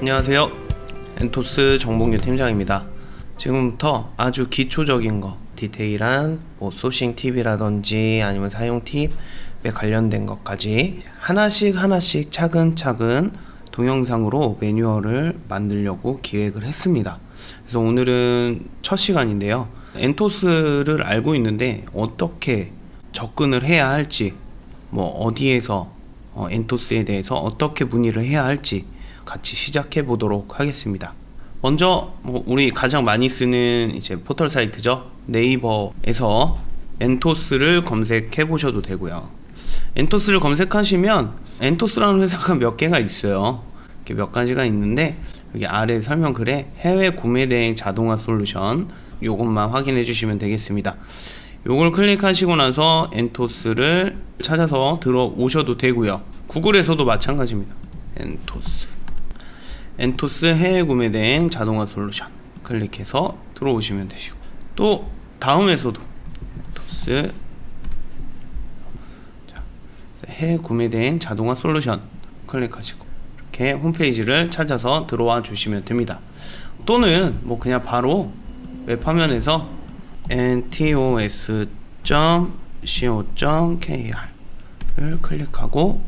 안녕하세요. 엔토스 정봉규 팀장입니다. 지금부터 아주 기초적인 거, 디테일한 뭐 소싱 팁이라든지 아니면 사용 팁에 관련된 것까지 하나씩 하나씩 차근차근 동영상으로 매뉴얼을 만들려고 기획을 했습니다. 그래서 오늘은 첫 시간인데요. 엔토스를 알고 있는데 어떻게 접근을 해야 할지, 뭐 어디에서 어, 엔토스에 대해서 어떻게 문의를 해야 할지 같이 시작해 보도록 하겠습니다. 먼저 뭐 우리 가장 많이 쓰는 이제 포털 사이트죠. 네이버에서 엔토스를 검색해 보셔도 되고요. 엔토스를 검색하시면 엔토스라는 회사가 몇 개가 있어요. 이렇게 몇 가지가 있는데 여기 아래 설명 글에 해외 구매 대행 자동화 솔루션 요것만 확인해 주시면 되겠습니다. 요걸 클릭하시고 나서 엔토스를 찾아서 들어오셔도 되고요. 구글에서도 마찬가지입니다. 엔토스. 엔토스 해외 구매 대행 자동화 솔루션 클릭해서 들어오시면 되시고 또 다음에서도 엔토스 자, 해외 구매 대행 자동화 솔루션 클릭하시고 이렇게 홈페이지를 찾아서 들어와 주시면 됩니다. 또는 뭐 그냥 바로 웹 화면에서 ntos.co.kr을 클릭하고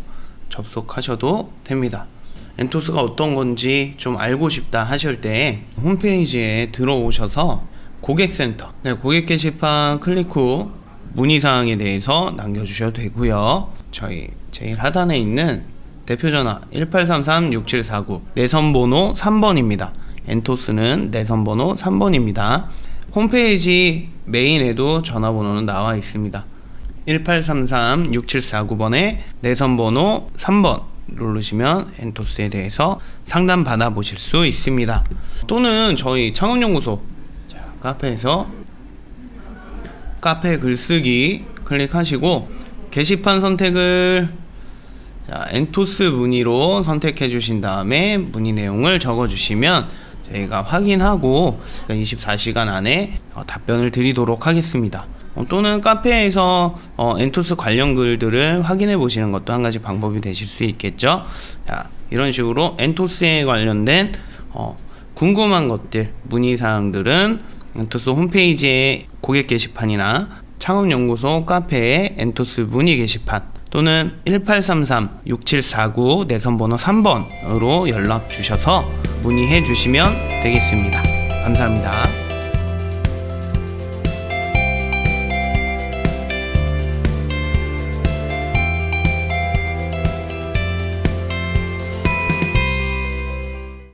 접속하셔도 됩니다. 엔토스가 어떤 건지 좀 알고 싶다 하실 때 홈페이지에 들어오셔서 고객센터, 네, 고객 게시판 클릭 후 문의사항에 대해서 남겨주셔도 되고요. 저희 제일 하단에 있는 대표전화 1833-6749 내선번호 3번입니다. 엔토스는 내선번호 3번입니다. 홈페이지 메인에도 전화번호는 나와 있습니다. 1833-6749번에 내선번호 3번 누르시면 엔토스에 대해서 상담 받아보실 수 있습니다. 또는 저희 창업연구소 자, 카페에서 카페 글쓰기 클릭하시고 게시판 선택을 자, 엔토스 문의로 선택해 주신 다음에 문의 내용을 적어 주시면 저희가 확인하고 24시간 안에 어, 답변을 드리도록 하겠습니다. 어, 또는 카페에서 어, 엔토스 관련 글들을 확인해 보시는 것도 한 가지 방법이 되실 수 있겠죠. 자, 이런 식으로 엔토스에 관련된 어, 궁금한 것들, 문의 사항들은 엔토스 홈페이지에 고객 게시판이나 창업연구소 카페에 엔토스 문의 게시판 또는 1833-6749 내선번호 3번으로 연락 주셔서 문의해 주시면 되겠습니다. 감사합니다.